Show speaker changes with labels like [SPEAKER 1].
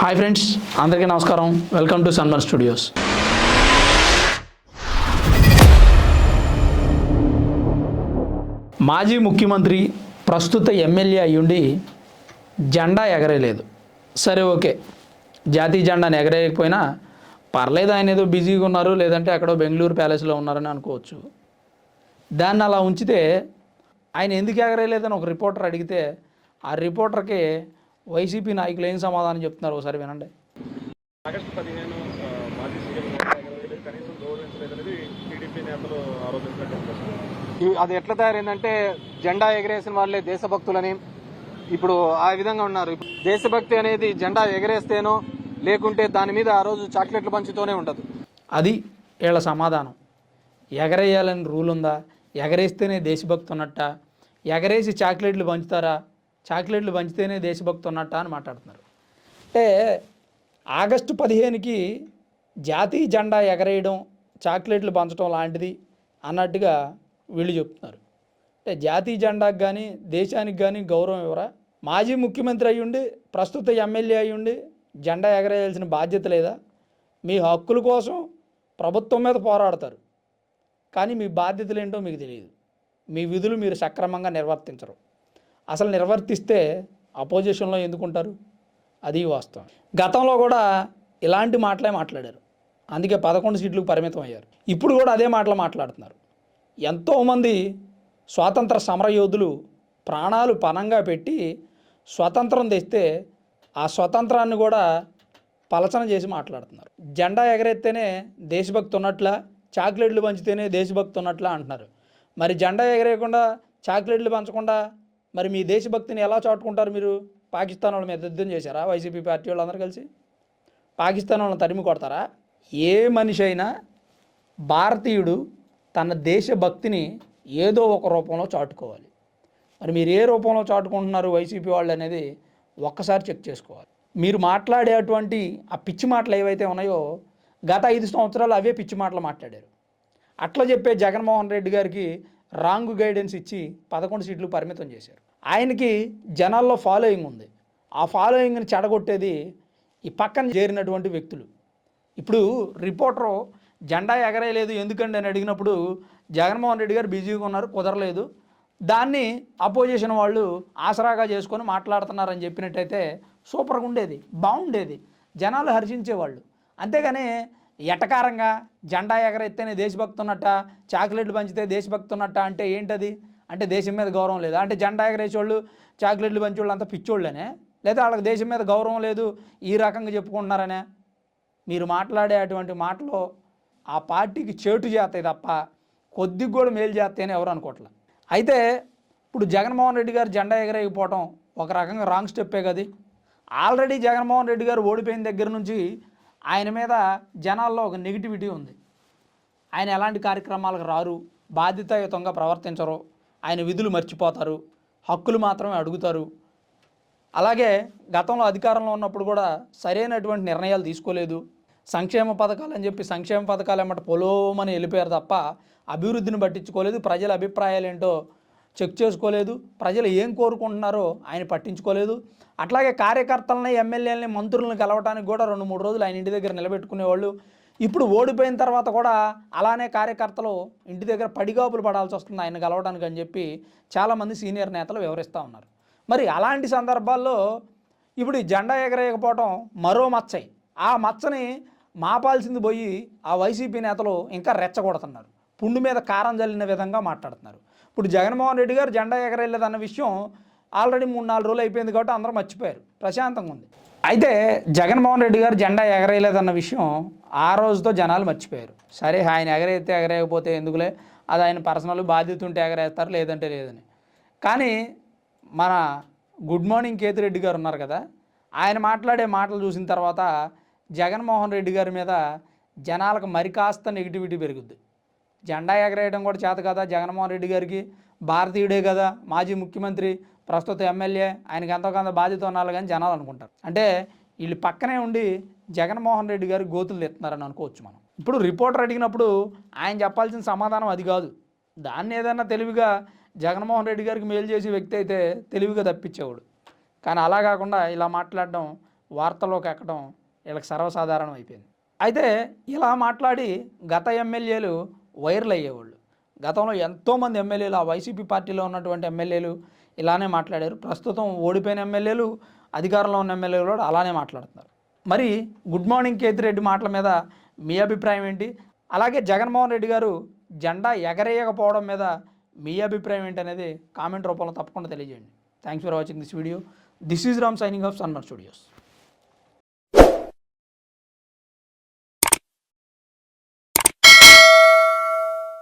[SPEAKER 1] Hi friends అందరికీ నమస్కారం. Welcome to Sanmar Studios. మాజీ ముఖ్యమంత్రి ప్రస్తుత ఎమ్మెల్యే అయ్యుండి జెండా ఎగరేయలేదు సరే ఓకే. జాతీయ జెండాను ఎగరేయకపోయినా పర్లేదు ఆయన ఏదో బిజీగా ఉన్నారు లేదంటే అక్కడో బెంగళూరు ప్యాలెస్లో ఉన్నారని అనుకోవచ్చు. దాన్ని అలా ఉంచితే ఆయన ఎందుకు ఎగరేయలేదని ఒక రిపోర్టర్ అడిగితే ఆ రిపోర్టర్కి వైసీపీ నాయకులు ఏం సమాధానం చెప్తున్నారు ఒకసారి వినండి.
[SPEAKER 2] ఆగస్టు పదిహేను మాజీ సీఎం కనీసం గౌరవించలేదనేది టీడీపీ నేతలు
[SPEAKER 3] అది ఎట్లా తయారైందంటే జెండా ఎగరేసిన వాళ్ళే దేశభక్తులని. ఇప్పుడు ఆ విధంగా ఉన్నారు. దేశభక్తి అనేది జెండా ఎగరేస్తేనో లేకుంటే దాని మీద ఆ రోజు చాక్లెట్లు పంచుతూనే ఉండదు.
[SPEAKER 1] అది వీళ్ళ సమాధానం. ఎగరేయాలని రూల్ ఉందా? ఎగరేస్తేనే దేశభక్తి ఉన్నట్ట? ఎగరేసి చాక్లెట్లు పంచుతారా? చాక్లెట్లు పంచితేనే దేశభక్తి ఉన్నట్ట అని మాట్లాడుతున్నారు. అంటే ఆగస్టు పదిహేనుకి జాతీయ జెండా ఎగరేయడం చాక్లెట్లు పంచడం లాంటిది అన్నట్టుగా వీళ్ళు చెప్తున్నారు. అంటే జాతీయ జెండాకు కానీ దేశానికి కానీ గౌరవం ఇవ్వరా మాజీ ముఖ్యమంత్రి అయ్యుండి ప్రస్తుత ఎమ్మెల్యే అయ్యుండి జెండా ఎగరేయాల్సిన బాధ్యత లేదా? మీ హక్కుల కోసం ప్రభుత్వం మీద పోరాడతారు. కానీ మీ బాధ్యతలు ఏంటో మీకు తెలియదు. మీ విధులు మీరు సక్రమంగా నిర్వర్తించరు. అసలు నిర్వర్తిస్తే అపోజిషన్లో ఎందుకుంటారు? అది వాస్తవం. గతంలో కూడా ఇలాంటి మాటలే మాట్లాడారు. అందుకే పదకొండు సీట్లకు పరిమితం అయ్యారు ఇప్పుడు కూడా అదే మాటలు మాట్లాడుతున్నారు. ఎంతోమంది స్వాతంత్ర సమరయోధులు ప్రాణాలు పణంగా పెట్టి స్వతంత్రం తెస్తే ఆ స్వతంత్రాన్ని కూడా పలచన చేసి మాట్లాడుతున్నారు. జెండా ఎగరెత్తేనే దేశభక్తి ఉన్నట్లా చాక్లెట్లు పంచితేనే దేశభక్తి ఉన్నట్లా అంటున్నారు. మరి జెండా ఎగరేయకుండా చాక్లెట్లు పంచకుండా మరి మీ దేశభక్తిని ఎలా చాటుకుంటారు మీరు? పాకిస్తాన్ వాళ్ళ మీద యుద్ధం చేశారా? వైసీపీ పార్టీ వాళ్ళందరూ కలిసి? పాకిస్తాన్ వాళ్ళని తరిమి కొడతారా? ఏ మనిషి అయినా భారతీయుడు తన దేశభక్తిని ఏదో ఒక రూపంలో చాటుకోవాలి. మరి మీరు ఏ రూపంలో చాటుకుంటున్నారు వైసీపీ వాళ్ళు అనేది ఒక్కసారి చెక్ చేసుకోవాలి. మీరు మాట్లాడేటువంటి ఆ పిచ్చి మాటలు ఏవైతే ఉన్నాయో గత ఐదు సంవత్సరాలు అవే పిచ్చి మాటలు మాట్లాడారు. అట్లా చెప్పే జగన్మోహన్ రెడ్డి గారికి రాంగ్ గైడెన్స్ ఇచ్చి పదకొండు సీట్లు పరిమితం చేశారు. ఆయనకి జనాల్లో ఫాలోయింగ్ ఉంది. ఆ ఫాలోయింగ్ని చెడగొట్టేది ఈ పక్కన చేరినటువంటి వ్యక్తులు. ఇప్పుడు రిపోర్టరు జెండా ఎగరేయలేదు ఎందుకండి? అని అడిగినప్పుడు జగన్మోహన్ రెడ్డి గారు బిజీగా ఉన్నారు కుదరలేదు. దాన్ని అపోజిషన్ వాళ్ళు ఆసరాగా చేసుకొని మాట్లాడుతున్నారని చెప్పినట్టయితే సూపర్గా ఉండేది బాగుండేది. జనాలు హర్షించేవాళ్ళు. అంతేగాని ఎటకారంగా జెండా ఎగరెత్తేనే దేశభక్తి ఉన్నట్ట చాక్లెట్లు పంచితే దేశభక్తి ఉన్నట్ట అంటే ఏంటది? అంటే దేశం మీద గౌరవం లేదు? అంటే జెండా ఎగరేసేవాళ్ళు చాక్లెట్లు పంచేవాళ్ళు అంతా పిచ్చోళ్ళనే? లేదా వాళ్ళకి దేశం మీద గౌరవం లేదు ఈ రకంగా చెప్పుకుంటున్నారనే? మీరు మాట్లాడే అటువంటి మాటలు ఆ పార్టీకి చేటు చేస్తాయి తప్ప కొద్దిగా కూడా మేలు చేస్తాయని ఎవరు అనుకోవట్లే. అయితే ఇప్పుడు జగన్మోహన్ రెడ్డి గారు జెండా ఎగరేయకపోవటం ఒక రకంగా రాంగ్ స్టెప్పే కదా. ఆల్రెడీ జగన్మోహన్ రెడ్డి గారు ఓడిపోయిన దగ్గర నుంచి ఆయన మీద జనాల్లో ఒక నెగిటివిటీ ఉంది. ఆయన ఎలాంటి కార్యక్రమాలకు రారు బాధ్యతాయుతంగా ప్రవర్తించరు ఆయన విధులు మర్చిపోతారు హక్కులు మాత్రమే అడుగుతారు. అలాగే గతంలో అధికారంలో ఉన్నప్పుడు కూడా సరైనటువంటి నిర్ణయాలు తీసుకోలేదు. సంక్షేమ పథకాలు అని చెప్పి సంక్షేమ పథకాలు ఏమంటే పొలోమని వెళ్ళిపోయారు తప్ప అభివృద్ధిని పట్టించుకోలేదు. ప్రజల అభిప్రాయాలు ఏంటో చెక్ చేసుకోలేదు. ప్రజలు ఏం కోరుకుంటున్నారో ఆయన పట్టించుకోలేదు. అట్లాగే కార్యకర్తలని ఎమ్మెల్యేలని మంత్రులను కలవటానికి కూడా రెండు మూడు రోజులు ఆయన ఇంటి దగ్గర నిలబెట్టుకునేవాళ్ళు. ఇప్పుడు ఓడిపోయిన తర్వాత కూడా అలానే కార్యకర్తలు ఇంటి దగ్గర పడిగాపులు పడాల్సి వస్తుంది ఆయన కలవడానికి అని చెప్పి చాలామంది సీనియర్ నేతలు వివరిస్తూ ఉన్నారు. మరి అలాంటి సందర్భాల్లో ఇప్పుడు ఈ జెండా ఎగరేయకపోవటం మరో మచ్చయి ఆ మచ్చని మాపాల్సింది పోయి ఆ వైసీపీ నేతలు ఇంకా రెచ్చగొడుతున్నారు. పుండు మీద కారం జల్లిన విధంగా మాట్లాడుతున్నారు. ఇప్పుడు జగన్మోహన్ రెడ్డి గారు జెండా ఎగరేయలేదన్న విషయం ఆల్రెడీ మూడు నాలుగు రోజులు అయిపోయింది కాబట్టి అందరూ మర్చిపోయారు. ప్రశాంతంగా ఉంది. అయితే జగన్మోహన్ రెడ్డి గారు జెండా ఎగరేయలేదన్న విషయం ఆ రోజుతో జనాలు మర్చిపోయారు. సరే ఆయన ఎగరేస్తే ఎగరేయకపోతే ఎందుకులే? అది ఆయన పర్సనల్ బాధ్యత ఉంటే ఎగరేస్తారు లేదంటే లేదని. కానీ మన గుడ్ మార్నింగ్ కేతిరెడ్డి గారు ఉన్నారు కదా ఆయన మాట్లాడే మాటలు చూసిన తర్వాత జగన్మోహన్ రెడ్డి గారి మీద జనాలకు మరి కాస్త నెగిటివిటీ పెరుగుద్ది. జెండా ఎగరేయడం కూడా చేత కదా? జగన్మోహన్ రెడ్డి గారికి భారతీయుడే కదా మాజీ ముఖ్యమంత్రి ప్రస్తుత ఎమ్మెల్యే ఆయనకి ఎంతో కొంత బాధ్యత ఉన్నారు కానీ జనాలు అనుకుంటారు. అంటే వీళ్ళు పక్కనే ఉండి జగన్మోహన్ రెడ్డి గారు గోతులు ఎత్తున్నారని అనుకోవచ్చు మనం. ఇప్పుడు రిపోర్టర్ అడిగినప్పుడు ఆయన చెప్పాల్సిన సమాధానం అది కాదు. దాన్ని ఏదైనా తెలివిగా జగన్మోహన్ రెడ్డి గారికి మేలు చేసే వ్యక్తి అయితే తెలివిగా తప్పించేవాడు. కానీ అలా కాకుండా ఇలా మాట్లాడడం వార్తల్లోకి ఎక్కడం వీళ్ళకి సర్వసాధారణం అయిపోయింది. అయితే ఇలా మాట్లాడి గత ఎమ్మెల్యేలు వైరల్ అయ్యేవాళ్ళు. గతంలో ఎంతోమంది ఎమ్మెల్యేలు ఆ వైసీపీ పార్టీలో ఉన్నటువంటి ఎమ్మెల్యేలు ఇలానే మాట్లాడారు. ప్రస్తుతం ఓడిపోయిన ఎమ్మెల్యేలు అధికారంలో ఉన్న ఎమ్మెల్యేలు కూడా అలానే మాట్లాడుతున్నారు. మరి గుడ్ మార్నింగ్ కేతిరెడ్డి మాటల మీద మీ అభిప్రాయం ఏంటి? అలాగే జగన్మోహన్ రెడ్డి గారు జెండా ఎగరేయకపోవడం మీద మీ అభిప్రాయం ఏంటి అనేది కామెంట్ రూపంలో తప్పకుండా తెలియజేయండి. Thanks for watching this video this is Ram signing off Sanmar Studios